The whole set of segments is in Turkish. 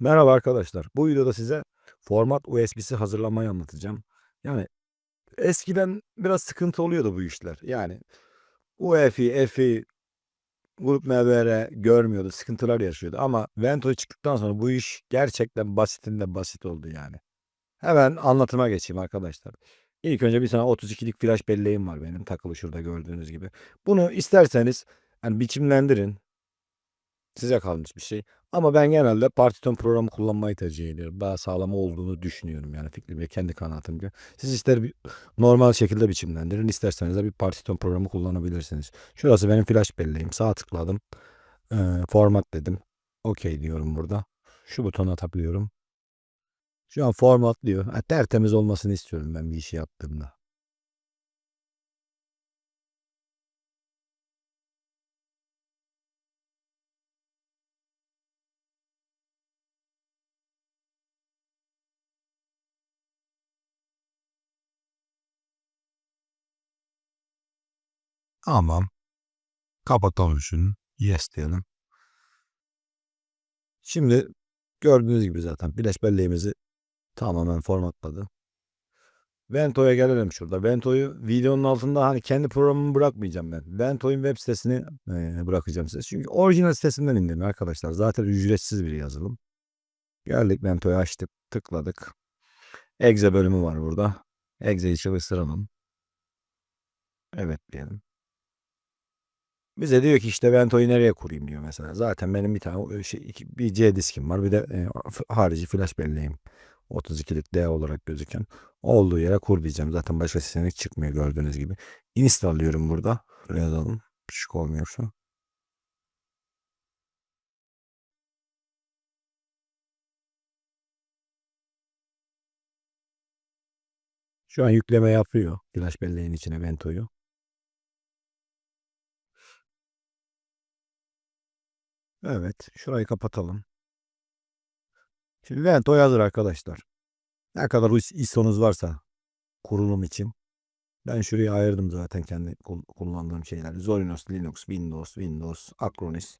Merhaba arkadaşlar. Bu videoda size format USB'si hazırlamayı anlatacağım. Yani eskiden biraz sıkıntı oluyordu bu işler. Yani UEFI, EFI, Grup MBR görmüyordu, sıkıntılar yaşıyordu. Ama Vento çıktıktan sonra bu iş gerçekten basitinde basit oldu yani. Hemen anlatıma geçeyim arkadaşlar. İlk önce bir tane 32'lik flash belleğim var benim takılı şurada gördüğünüz gibi. Bunu isterseniz yani biçimlendirin. Size kalmış bir şey. Ama ben genelde Partiton programı kullanmayı tercih ediyorum. Daha sağlam olduğunu düşünüyorum yani fikrim ve kendi kanaatimce. Siz ister bir normal şekilde biçimlendirin, isterseniz de bir Partiton programı kullanabilirsiniz. Şurası benim flash belleğim. Sağ tıkladım. Ee, format dedim. OK diyorum burada. Şu butona tıklıyorum. Şu an format diyor. Ha, tertemiz olmasını istiyorum ben bir işi yaptığımda. Tamam. Kapatalım şunu. Yes diyelim. Şimdi gördüğünüz gibi zaten flash belleğimizi tamamen formatladı. Vento'ya gelelim şurada. Vento'yu videonun altında hani kendi programımı bırakmayacağım ben. Vento'nun web sitesini e, bırakacağım size. Çünkü orijinal sitesinden indirin arkadaşlar. Zaten ücretsiz bir yazılım. Geldik Vento'yu açtık. Tıkladık. Exe bölümü var burada. Exe'yi çalıştıralım. Evet diyelim. Bize diyor ki işte Vento'yu nereye kurayım diyor mesela. Zaten benim bir tane şey, iki, bir C diskim var. Bir de e, harici flash belleğim. 32'lik D olarak gözüken. Olduğu yere kur diyeceğim. Zaten başka seçenek çıkmıyor gördüğünüz gibi. Install diyorum burada. Şuraya yazalım. Küçük olmuyor şu. Şu an yükleme yapıyor. Flash belleğin içine Vento'yu. Evet. Şurayı kapatalım. Şimdi Vento hazır arkadaşlar. Ne kadar ISO'nuz varsa kurulum için. Ben şuraya ayırdım zaten kendi kullandığım şeyler. Zorinos, Linux, Windows, Windows, Acronis.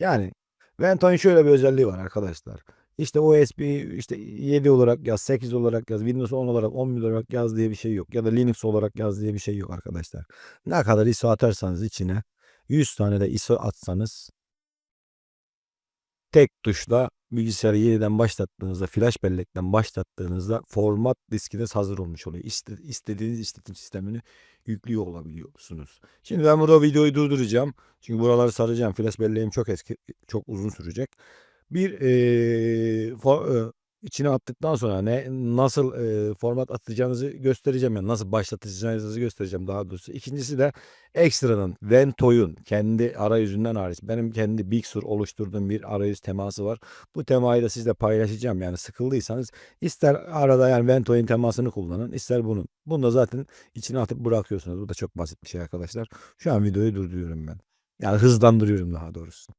Yani Vento'nun şöyle bir özelliği var arkadaşlar. İşte USB işte 7 olarak yaz, 8 olarak yaz, Windows 10 olarak, 11 olarak yaz diye bir şey yok. Ya da Linux olarak yaz diye bir şey yok arkadaşlar. Ne kadar ISO atarsanız içine 100 tane de ISO atsanız tek tuşla bilgisayarı yeniden başlattığınızda, flash bellekten başlattığınızda format diskiniz hazır olmuş oluyor. İste, istediğiniz işletim sistemini yüklüyor olabiliyorsunuz. Şimdi ben burada videoyu durduracağım. Çünkü buraları saracağım. Flash belleğim çok eski, çok uzun sürecek. Bir e, for, e, içine attıktan sonra ne nasıl e, format atacağınızı göstereceğim yani nasıl başlatacağınızı göstereceğim daha doğrusu. İkincisi de ekstradan Vento'yun kendi arayüzünden hariç benim kendi Big Sur oluşturduğum bir arayüz teması var. Bu temayı da sizle paylaşacağım yani sıkıldıysanız ister arada yani Vento'yun temasını kullanın ister bunun. Bunu da zaten içine atıp bırakıyorsunuz. Bu da çok basit bir şey arkadaşlar. Şu an videoyu durduruyorum ben. Yani hızlandırıyorum daha doğrusu.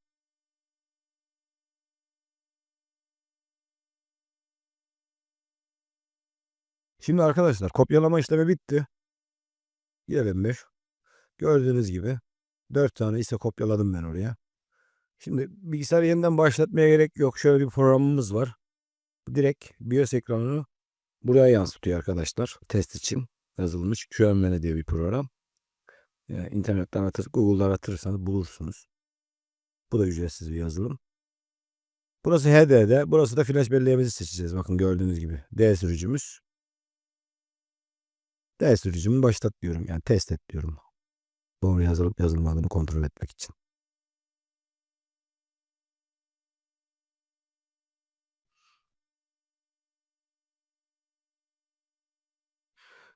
Şimdi arkadaşlar kopyalama işlemi bitti. Gelelim bir. Gördüğünüz gibi 4 tane ise kopyaladım ben oraya. Şimdi bilgisayarı yeniden başlatmaya gerek yok. Şöyle bir programımız var. Direkt BIOS ekranını buraya yansıtıyor arkadaşlar. Test için yazılmış QMN diye bir program. Yani internetten aratır, Google'da aratırsanız bulursunuz. Bu da ücretsiz bir yazılım. Burası HDD. Burası da flash belleğimizi seçeceğiz. Bakın gördüğünüz gibi. D sürücümüz. D sürücümü başlat diyorum. Yani test et diyorum. Doğru yazılıp yazılmadığını kontrol etmek için.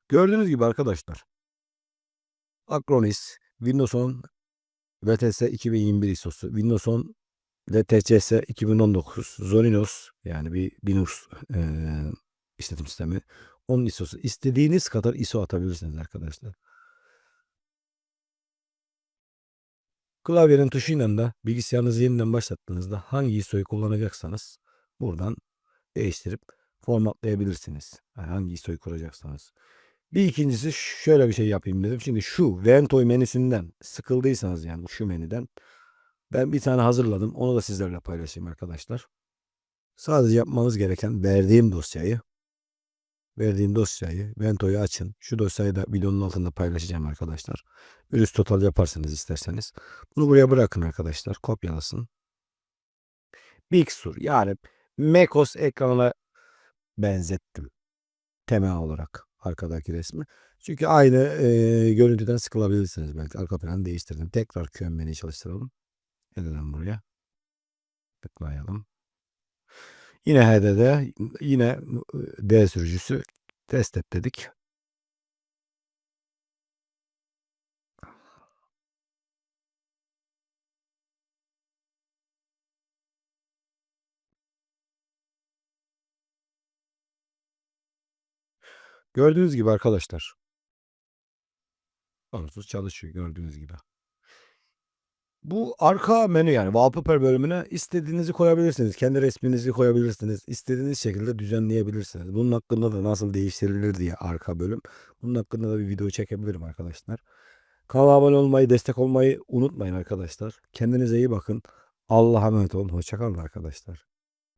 Gördüğünüz gibi arkadaşlar. Acronis, Windows 10 VTS 2021 ISO'su, Windows 10 LTCS 2019, Zoninos yani bir Linux e, işletim sistemi. Onun ISO'su. İstediğiniz kadar ISO atabilirsiniz arkadaşlar. Klavyenin tuşuyla da bilgisayarınızı yeniden başlattığınızda hangi ISO'yu kullanacaksanız buradan değiştirip formatlayabilirsiniz. Yani hangi ISO'yu kuracaksanız. Bir ikincisi şöyle bir şey yapayım dedim. Şimdi şu Ventoy menüsünden sıkıldıysanız yani şu menüden ben bir tane hazırladım. Onu da sizlerle paylaşayım arkadaşlar. Sadece yapmanız gereken verdiğim dosyayı verdiğim dosyayı Vento'yu açın. Şu dosyayı da videonun altında paylaşacağım arkadaşlar. Virüs total yaparsınız isterseniz. Bunu buraya bırakın arkadaşlar. Kopyalasın. Big Sur yani macOS ekranına benzettim. Temel olarak arkadaki resmi. Çünkü aynı e, görüntüden sıkılabilirsiniz belki. Arka planı değiştirdim. Tekrar QMB'ni çalıştıralım. Edelim buraya. Tıklayalım. Yine HD'de yine D sürücüsü test et dedik. Gördüğünüz gibi arkadaşlar. Sorunsuz çalışıyor gördüğünüz gibi. Bu arka menü yani wallpaper bölümüne istediğinizi koyabilirsiniz. Kendi resminizi koyabilirsiniz. İstediğiniz şekilde düzenleyebilirsiniz. Bunun hakkında da nasıl değiştirilir diye arka bölüm. Bunun hakkında da bir video çekebilirim arkadaşlar. Kanala abone olmayı, destek olmayı unutmayın arkadaşlar. Kendinize iyi bakın. Allah'a emanet olun. Hoşçakalın arkadaşlar.